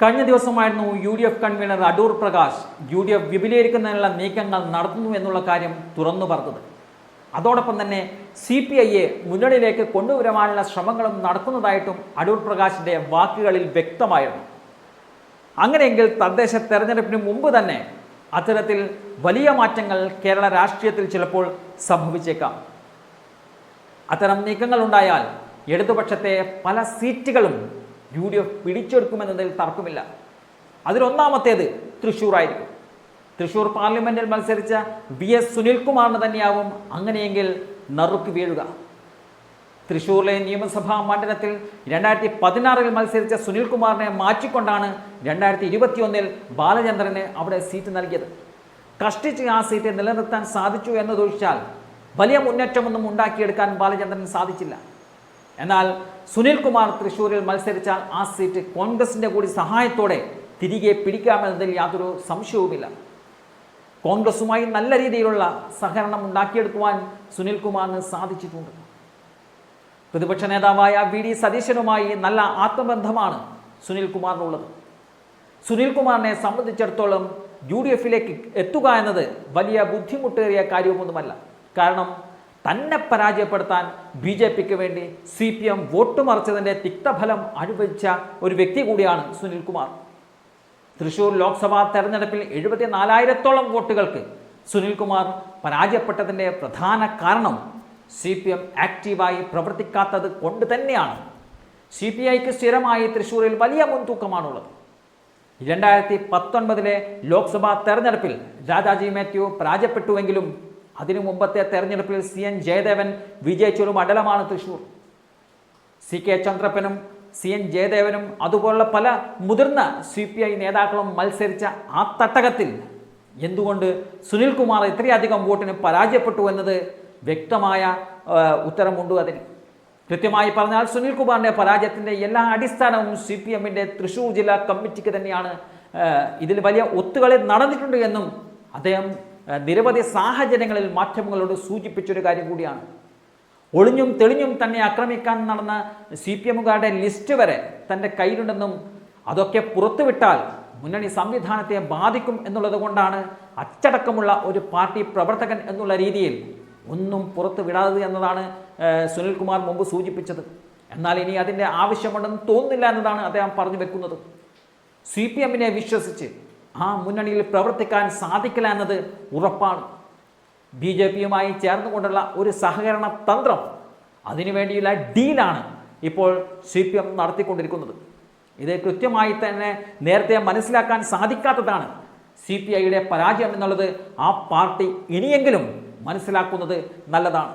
കഴിഞ്ഞ ദിവസമായിരുന്നു U D F convener Adoor Prakash U D F വിപുലീകരിക്കുന്നതിനുള്ള നീക്കങ്ങൾ നടത്തുന്നു എന്നുള്ള കാര്യം തുറന്നു പറഞ്ഞത്. അതോടൊപ്പം തന്നെ സി പി ഐയെ മുന്നണിയിലേക്ക് കൊണ്ടുവരാനുള്ള ശ്രമങ്ങളും നടക്കുന്നതായിട്ടും അടൂർ പ്രകാശിന്റെ വാക്കുകളിൽ വ്യക്തമായിരുന്നു. അങ്ങനെയെങ്കിൽ തദ്ദേശ തെരഞ്ഞെടുപ്പിന് മുമ്പ് തന്നെ അത്തരത്തിൽ വലിയ മാറ്റങ്ങൾ കേരള രാഷ്ട്രീയത്തിൽ ചിലപ്പോൾ സംഭവിച്ചേക്കാം. അത്തരം നീക്കങ്ങൾ ഉണ്ടായാൽ ഇടതുപക്ഷത്തെ പല സീറ്റുകളും യു ഡി എഫ് പിടിച്ചെടുക്കുമെന്നതിൽ തർക്കമില്ല. അതിലൊന്നാമത്തേത് തൃശ്ശൂർ ആയിരിക്കും തൃശ്ശൂർ പാർലമെന്റിൽ മത്സരിച്ച വി എസ് സുനിൽകുമാറിന് തന്നെയാവും അങ്ങനെയെങ്കിൽ നറുക്ക് വീഴുക. തൃശ്ശൂരിലെ നിയമസഭാ മണ്ഡലത്തിൽ രണ്ടായിരത്തി പതിനാറിൽ മത്സരിച്ച സുനിൽകുമാറിനെ മാറ്റിക്കൊണ്ടാണ് രണ്ടായിരത്തി ഇരുപത്തിയൊന്നിൽ ബാലചന്ദ്രന് അവിടെ സീറ്റ് നൽകിയത്. കഷ്ടിച്ച് ആ സീറ്റ് നിലനിർത്താൻ സാധിച്ചു എന്നതൊഴിച്ചാൽ വലിയ മുന്നേറ്റമൊന്നും ഉണ്ടാക്കിയെടുക്കാൻ ബാലചന്ദ്രന് സാധിച്ചില്ല. എന്നാൽ സുനിൽകുമാർ തൃശ്ശൂരിൽ മത്സരിച്ചാൽ ആ സീറ്റ് കോൺഗ്രസിന്റെ കൂടി സഹായത്തോടെ തിരികെ പിടിക്കാമെന്നതിൽ യാതൊരു സംശയവുമില്ല. കോൺഗ്രസുമായി നല്ല രീതിയിലുള്ള സഹകരണം ഉണ്ടാക്കിയെടുക്കുവാൻ സുനിൽകുമാറിന് സാധിച്ചിട്ടുണ്ട്. പ്രതിപക്ഷ നേതാവായ വി ഡി സതീശനുമായി നല്ല ആത്മബന്ധമാണ് സുനിൽകുമാറിനുള്ളത് സുനിൽകുമാറിനെ സംബന്ധിച്ചിടത്തോളം യു ഡി എഫിലേക്ക് എത്തുക എന്നത് വലിയ ബുദ്ധിമുട്ടേറിയ കാര്യമൊന്നുമല്ല. കാരണം തന്നെ പരാജയപ്പെടുത്താൻ ബി ജെ പിക്ക് വേണ്ടി സി പി എം വോട്ട് മറിച്ചതിന്റെ തിക്തഫലം അനുഭവിച്ച ഒരു വ്യക്തി കൂടിയാണ് സുനിൽകുമാർ. തൃശൂർ ലോക്സഭാ തെരഞ്ഞെടുപ്പിൽ എഴുപത്തിനാലായിരത്തോളം വോട്ടുകൾക്ക് സുനിൽകുമാർ പരാജയപ്പെട്ടതിന്റെ പ്രധാന കാരണം സി പി എം ആക്റ്റീവായി പ്രവർത്തിക്കാത്തത് കൊണ്ട് തന്നെയാണ്. സി പി ഐക്ക് സ്ഥിരമായി തൃശ്ശൂരിൽ വലിയ മുൻതൂക്കമാണുള്ളത്. രണ്ടായിരത്തി പത്തൊൻപതിലെ ലോക്സഭാ തെരഞ്ഞെടുപ്പിൽ രാജാജി മാത്യു പരാജയപ്പെട്ടുവെങ്കിലും അതിനു മുമ്പത്തെ തെരഞ്ഞെടുപ്പിൽ സി എൻ ജയദേവൻ വിജയിച്ചൊരു മണ്ഡലമാണ് തൃശൂർ സി കെ ചന്ദ്രപ്പനും സി എൻ ജയദേവനും അതുപോലുള്ള പല മുതിർന്ന സി പി ഐ നേതാക്കളും മത്സരിച്ച ആ തട്ടകത്തിൽ എന്തുകൊണ്ട് സുനിൽകുമാർ ഇത്രയധികം വോട്ടിന് പരാജയപ്പെട്ടു എന്നത് വ്യക്തമായ ഉത്തരമുണ്ട് അതിന്. കൃത്യമായി പറഞ്ഞാൽ സുനിൽകുമാറിന്റെ പരാജയത്തിന്റെ എല്ലാ അടിസ്ഥാനവും സി പി എമ്മിന്റെ തൃശ്ശൂർ ജില്ലാ കമ്മിറ്റിക്ക് തന്നെയാണ് ഇതിൽ വലിയ ഒത്തുകളി നടന്നിട്ടുണ്ട് എന്നും അദ്ദേഹം നിരവധി സാഹചര്യങ്ങളിൽ മാധ്യമങ്ങളോട് സൂചിപ്പിച്ചൊരു കാര്യം കൂടിയാണ്. ഒളിഞ്ഞും തെളിഞ്ഞും തന്നെ ആക്രമിക്കാൻ നടന്ന സി പി എമ്മുകാരുടെ ലിസ്റ്റ് വരെ തന്റെ കയ്യിലുണ്ടെന്നും അതൊക്കെ പുറത്തുവിട്ടാൽ മുന്നണി സംവിധാനത്തെ ബാധിക്കും എന്നുള്ളത് കൊണ്ടാണ് അച്ചടക്കമുള്ള ഒരു പാർട്ടി പ്രവർത്തകൻ എന്നുള്ള രീതിയിൽ ഒന്നും പുറത്തു വിടാതെ എന്നതാണ് സുനിൽകുമാർ മുമ്പ് സൂചിപ്പിച്ചത്. എന്നാൽ ഇനി അതിന്റെ ആവശ്യമുണ്ടെന്ന് തോന്നുന്നില്ല എന്നതാണ് അദ്ദേഹം പറഞ്ഞു വെക്കുന്നത്. സി പി എമ്മിനെ വിശ്വസിച്ച് ആ മുന്നണിയിൽ പ്രവർത്തിക്കാൻ സാധിക്കില്ല എന്നത് ഉറപ്പാണ്. ബി ജെ പിയുമായി ചേർന്നുകൊണ്ടുള്ള ഒരു സഹകരണ തന്ത്രം അതിനുവേണ്ടിയുള്ള ഡീലാണ് ഇപ്പോൾ സി പി എം നടത്തിക്കൊണ്ടിരിക്കുന്നത്. ഇത് കൃത്യമായി തന്നെ നേരത്തെ മനസ്സിലാക്കാൻ സാധിക്കാത്തതാണ് സി പി ഐയുടെ പരാജയം എന്നുള്ളത് ആ പാർട്ടി ഇനിയെങ്കിലും മനസ്സിലാക്കുന്നത് നല്ലതാണ്.